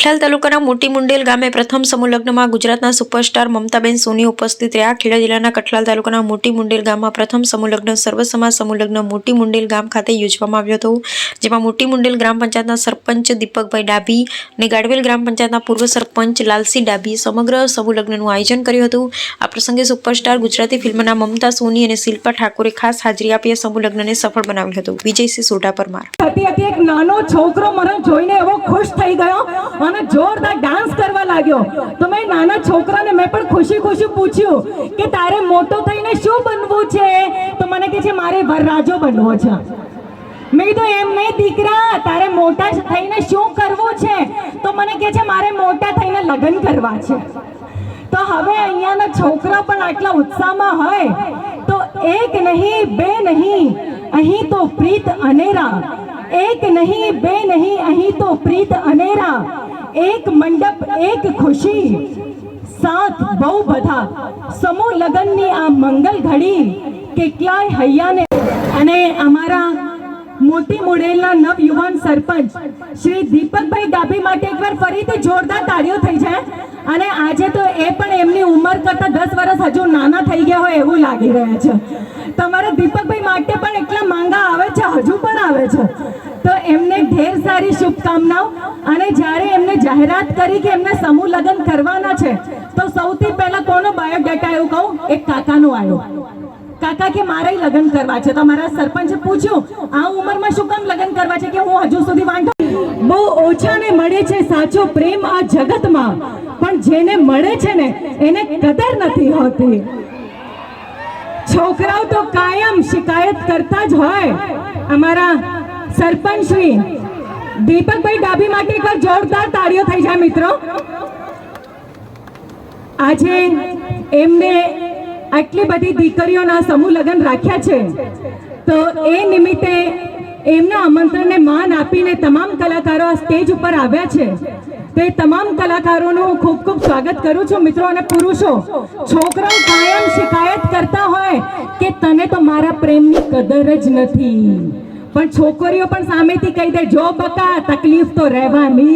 કઠલાલ તાલુકાના મોટી મુંડેલ ગામે પ્રથમ સમૂહ લગ્નમાં ગુજરાતના સુપરસ્ટાર મમતાબેન સોની ઉપસ્થિત રહ્યા. ખેડા જિલ્લાના કઠલાલ તાલુકાના મોટી મુંડેલ ગામમાં પ્રથમ સમૂહ લગ્ન સર્વ સમૂહ લગ્ન મોટી મુંડેલ ગામ ખાતે યોજવામાં આવ્યો હતો, જેમાં મોટી મુંડેલ ગ્રામ પંચાયતના સરપંચ દીપકભાઈ ડાભી અને ગાડવેલ ગ્રામ પંચાયતના પૂર્વ સરપંચ લાલસી ડાભી સમગ્ર સમૂહ લગ્નનું આયોજન કર્યું હતું. આ પ્રસંગે સુપરસ્ટાર ગુજરાતી ફિલ્મના મમતા સોની અને શિલ્પા ઠાકોરે ખાસ હાજરી આપી આ સમૂહ લગ્નને સફળ બનાવ્યું હતું. વિજયસિંહ સોઢા પરમાર. એક નાનો છોકરો મને જોઈને એવો ખુશ થઈ ગયો અને જોરદાર ડાન્સ કરવા લાગ્યો. તો મેં નાના છોકરાને મેં પણ ખુશી ખુશી પૂછ્યું કે તારે મોટો થઈને શું બનવું છે? તો મને કહે છે, મારે વરરાજો બનવો છે. મેં કીધું, એમ નહીં દીકરા, તારે મોટા થઈને શું કરવું છે? તો મને કહે છે, મારે મોટા થઈને લગ્ન કરવા છે. તો હવે અહીંયાના છોકરા પણ આટલા ઉત્સાહમાં હોય, તો એક નહીં, બે નહીં, અહીં તો પ્રીત અનેરા. એક નહીં, બે નહીં, અહીં તો પ્રીત અનેરા. એક મંડપ, એક ખુશી. સાથ બહુ બધા. સમૂહ લગ્નની આ મંગલ ઘડી કેટલાય હૈયાને અને અમારા મોટી મોડેલના નવયુવાન સરપંચ શ્રી દીપકભાઈ ડાભી માટે એકવાર ફરીથી જોરદાર તાળીઓ થઈ છે અને આજે તો એ પણ એમની ઉંમર કરતાં દસ વર્ષ હજુ નાના થઈ ગયા હોય એવું લાગી રહ્યા છે. તમારા દીપકભાઈ માટે પણ એટલા હજુ પણ આવે છે. તો એમને ઢેર સારી શુભકામનાઓ અને જ્યારે એમને જાહેરાત કરી કે એમને સમૂહ લગ્ન કરવાના છે, તો સૌથી પહેલા કોનો બાયોડેટા એવું કહું? એક કાકાનો આવ્યો કાકા કે મારે લગ્ન કરવા છે. તો મારા સરપંચે પૂછ્યું, આ ઉંમરમાં શું કામ લગ્ન કરવા છે? કે હું હજુ સુધી વાંધો બહુ ઓછાને મળે છે સાચો પ્રેમ આ જગતમાં. પણ જેને મળે છે ને, એને કદર નથી હોતી. છોકરાઓ તો કાયમ શિકાયત કરતા જ હોય. અમારા સરપંચ શ્રી દીપકભાઈ ડાભી માટે એકવાર જોરદાર તાળીઓ થઈ જાય મિત્રો. આજે એમને આટલી બધી દીકરીઓના સમૂહ લગ્ન રાખ્યા છે. તો એ નિમિત્તે એમના આમંત્રણને માન આપીને તમામ કલાકારો આ સ્ટેજ ઉપર આવ્યા છે. તે તમામ કલાકારોનું હું ખૂબ ખૂબ સ્વાગત કરું છું મિત્રો અને પુરુષો. છોકરાઓ કાયમ તને તો મારા પ્રેમની કદર જ નથી. પણ છોકરીઓ પણ સામેથી કહી દે, જો બકા, તકલીફ તો રહેવાની.